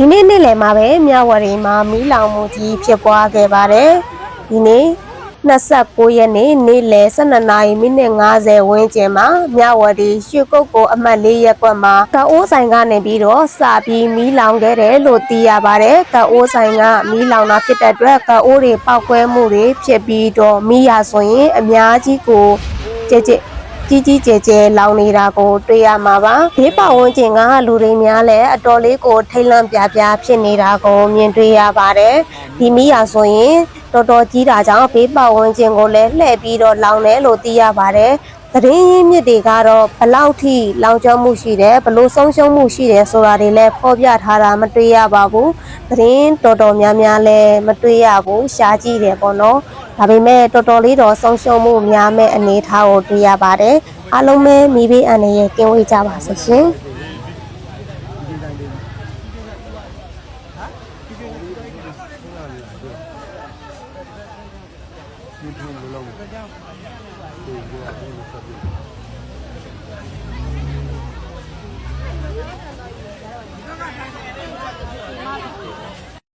ဒီနေ့နေ့လယ်မှာပဲမြဝတီမှာမီးလောင်မှုကြီးဖြစ်ပွားခဲ့ပါတယ်ဒီနေ့29ရက်နေ့နေ့လယ်12နာရီမိနစ်50ဝန်းကျင်မှာမြဝတီရွှေကုတ်ကိုအမှတ်၄ရပ်ကွက်မှာကအိုးဆိုင်ကနေပြီးတော့စပြီးမီးလောင်ခဲ့တယ်လို့သိရပါတယ်ကအိုးဆိုင်ကမီးလောင်တာဖြစ်တဲ့အတွက်ကအိုးတွေပောက်ကွဲမှုတွေဖြစ်ပြီးတော့မီးရဆိုရင်အများကြီးကိုကြဲကြဲကြီးကြီး ကျယ်ကျယ်လောင်နေတာကိုတွေ့ရမှာပါဘေးပတ်ဝန်းကျင်ကလူတွေများလည်းအတော်လေးကိုထိတ်လန့်ပြပြဖြစ်နေတာကိုမြင်တွေ့ရပါတယ်ဒီမီးရဆိုရင်တော်တော်ကြီးတာကြောင့်ဘေးပတ်ဝန်းကျင်ကိုလည်းလှည့်ပြီးတော့လောင်တယ်လို့သိရပါတယ်သတင်းရင်းမြစ်တွေကတော့ဘလောက်ထိလောင်ကျွမ်းမှုရှိတယ်ဘလို့ဆုံးရှုံးမှုရှိတယ်ဆိုတာတွေလည်းဖော်ပြထားတာမတွေ့ရပါဘူးသတင်းတော်တော်များများလည်းမတွေ့ရဘူးရှားကြည့်တယ်ပေါ့နော် ဒါပေမဲ့တော်တော်လေးတော့ဆုံးရှုံးမှုများမဲ့အနေအထားကိုတွေ့ရပါတယ်အားလုံးပဲမိဘေးအန္တရာယ်ကင်းဝေးကြပါစေရှင်ဒီ